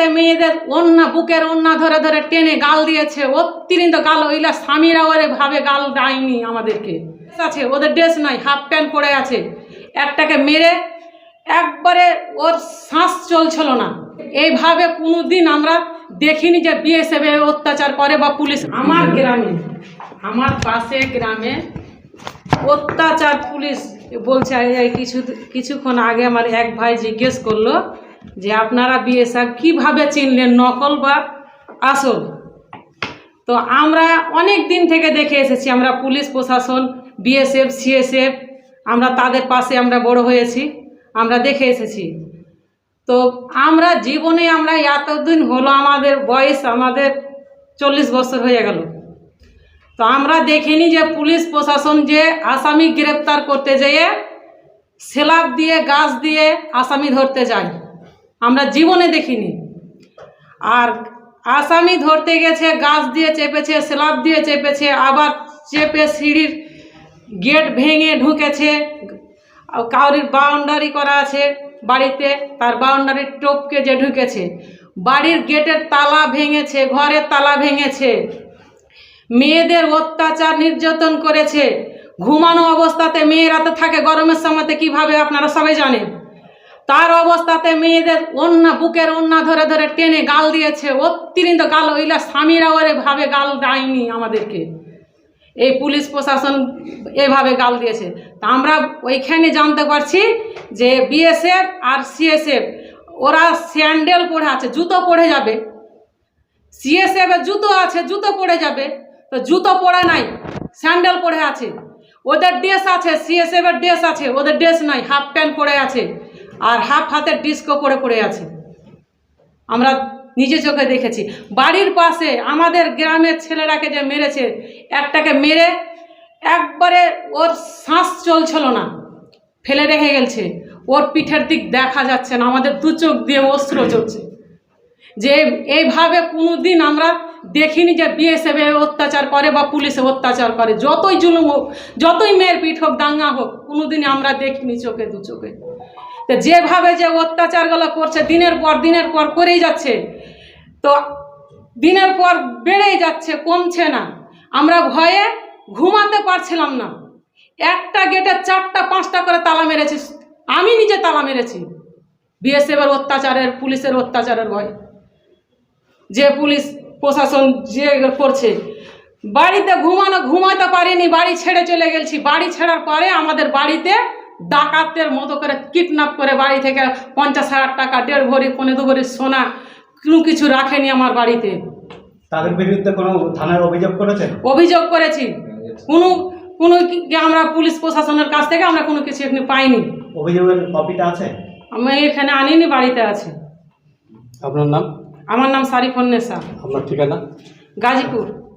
অবস্থাতে মেয়েদের অন্যা বুকের অন্যা ধরে ধরে টেনে গাল দিয়েছে। অতিরিক্ত গাল ওইলা স্বামীরা ওরে ভাবে গাল দেয়নি আমাদেরকে। আছে, ওদের ড্রেস নাই হাফ প্যান্ট পরে আছে। একটাকে মেরে একবারে ওর শ্বাস চলছিল না। এইভাবে কোনো দিন আমরা দেখিনি যে বিএসএফ অত্যাচার করে বা পুলিশ। আমার গ্রামে, আমার পাশে গ্রামে অত্যাচার পুলিশ বলছে কিছু কিছুক্ষণ আগে আমার এক ভাই জিজ্ঞেস করল যে আপনারা বিএসএফ কীভাবে চিনলেন? নকল বা আসল? তো আমরা অনেক দিন থেকে দেখে এসেছি, আমরা পুলিশ, প্রশাসন বিএসএফ সিএসএফ আমরা তাদের পাশে আমরা বড় হয়েছি, আমরা দেখে এসেছি। তো আমরা জীবনে আমরা এতদিন হলো আমাদের বয়স আমাদের চল্লিশ বছর হয়ে গেল। তো আমরা দেখিনি যে পুলিশ, প্রশাসন যে আসামি গ্রেপ্তার করতে যেয়ে সেলাপ দিয়ে, গাছ দিয়ে আসামি ধরতে যায়। আমরা জীবনে দেখিনি। আর আসামি ধরতে গেছে, গাছ দিয়ে চেপেছে, স্ল্যাব দিয়ে চেপেছে, আবার চেপে সিঁড়ির গেট ভেঙে ঢুকেছে। কাউরির বাউন্ডারি করা আছে বাড়িতে, তার বাউন্ডারির টোপকে যে ঢুকেছে। বাড়ির গেটের তালা ভেঙেছে, ঘরের তালা ভেঙেছে। মেয়েদের অত্যাচার নির্যাতন করেছে। ঘুমানো অবস্থাতে মেয়েরা তো থাকে, গরমের সময়তে কীভাবে? আপনারা সবাই জানেন। তার অবস্থাতে মেয়েদের অন্যা, বুকের অন্যা ধরে ধরে টেনে গাল দিয়েছে। অতিরিক্ত গাল ওইলা স্বামীরা ওরে ভাবে গাল দেয়নি আমাদেরকে। এই পুলিশ প্রশাসন এভাবে গাল দিয়েছে। তা আমরা ওইখানে জানতে পারছি যে বিএসএফ আর সিএসএফ, ওরা স্যান্ডেল পরে আছে, জুতো পরে যাবে। সিএসএফ জুতো আছে, জুতো পরে যাবে। তো জুতো পরে নাই, স্যান্ডেল পরে আছে। ওদের ড্রেস আছে, সিএসএফ এর ড্রেস আছে, ওদের ড্রেস নাই, হাফ প্যান্ট পরে আছে। আর হাফ হাতের ডিস্কো পড়ে পড়ে আছে। আমরা নিজে চোখে দেখেছি। বাড়ির পাশে আমাদের গ্রামের ছেলেরাকে যে মেরেছে, একটাকে মেরে একবারে ওর শ্বাস চলছিল না, ফেলে রেখে গেছে ওর পিঠের দিক দেখা যাচ্ছে না, আমাদের দু চোখ দিয়ে অস্ত্র চলছে যে এইভাবে কোনো দিন আমরা দেখিনি যে বিএসএফ অত্যাচার করে বা পুলিশে অত্যাচার করে। যতই জুলুম হোক, যতই মেয়ের পিঠ হোক, দাঙ্গা হোক, কোনোদিনই আমরা দেখিনি চোখে দু চোখে। তো যেভাবে যে অত্যাচারগুলো করছে, দিনের পর দিনের পর করেই যাচ্ছে। তো দিনের পর বেড়েই যাচ্ছে, কমছে না। আমরা ভয়ে ঘুমাতে পারছিলাম না। একটা গেটে চারটা, পাঁচটা করে তালা মেরেছি। আমি নিজে তালা মেরেছি। বিএসএফের অত্যাচারের, পুলিশের অত্যাচারের ভয়। যে পুলিশ, প্রশাসন যে করছে। বাড়িতে ঘুমানো, ঘুমাতে পারিনি, বাড়ি ছেড়ে চলে গেছি। বাড়ি ছাড়ার পরে আমাদের বাড়িতে ডাকাতের মতো করে কিডন্যাপ করে বাড়ি থেকে পঞ্চাশ হাজার টাকা দেড় ভরি পনেরো দু ভরি সোনা কোনো কিছু রাখেনি আমার বাড়িতে। তাদের বিরুদ্ধে কোনো থানার অভিযোগ করেছেন? অভিযোগ করেছি। কোনো কোনো কি- আমরা পুলিশ প্রশাসনের কাছ থেকে আমরা কোনো কিছু এখানে পাইনি। অভিযোগের কপিটা আছে? আমি এখানে আনিনি বাড়িতে আছে। আপনার নাম? আমার নাম সারিফন্নেসা আপনার ঠিকানা? গাজীপুর।